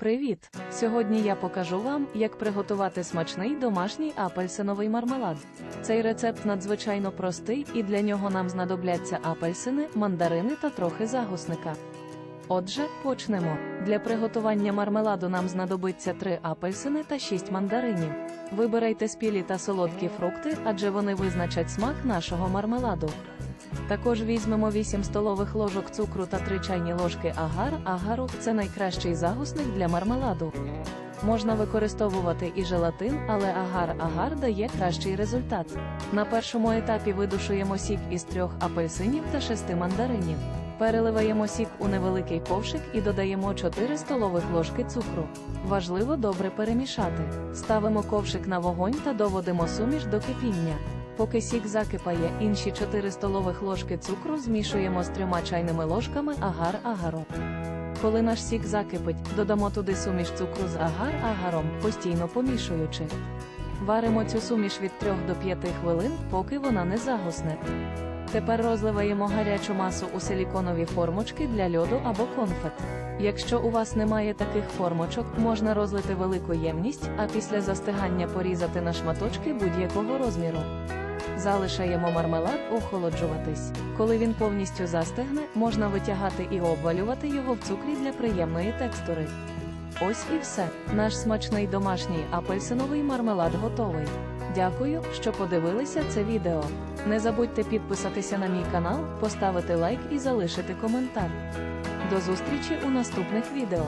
Привіт! Сьогодні я покажу вам, як приготувати смачний домашній апельсиновий мармелад. Цей рецепт надзвичайно простий, і для нього нам знадобляться апельсини, мандарини та трохи загусника. Отже, почнемо. Для приготування мармеладу нам знадобиться 3 апельсини та 6 мандаринів. Вибирайте спілі та солодкі фрукти, адже вони визначать смак нашого мармеладу. Також візьмемо 8 столових ложок цукру та 3 чайні ложки агар. Агару це найкращий загусник для мармеладу. Можна використовувати і желатин, але агар-агар дає кращий результат. На першому етапі видушуємо сік із трьох апельсинів та 6 мандаринів. Переливаємо сік у невеликий ковшик і додаємо 4 столових ложки цукру. Важливо добре перемішати. Ставимо ковшик на вогонь та доводимо суміш до кипіння. Поки сік закипає, інші 4 столових ложки цукру змішуємо з трьома чайними ложками агар-агару. Коли наш сік закипить, додамо туди суміш цукру з агар-агаром, постійно помішуючи. Варимо цю суміш від 3 до 5 хвилин, поки вона не загусне. Тепер розливаємо гарячу масу у силіконові формочки для льоду або конфет. Якщо у вас немає таких формочок, можна розлити велику ємність, а після застигання порізати на шматочки будь-якого розміру. Залишаємо мармелад охолоджуватись. Коли він повністю застигне, можна витягати і обвалювати його в цукрі для приємної текстури. Ось і все. Наш смачний домашній апельсиновий мармелад готовий. Дякую, що подивилися це відео. Не забудьте підписатися на мій канал, поставити лайк і залишити коментар. До зустрічі у наступних відео.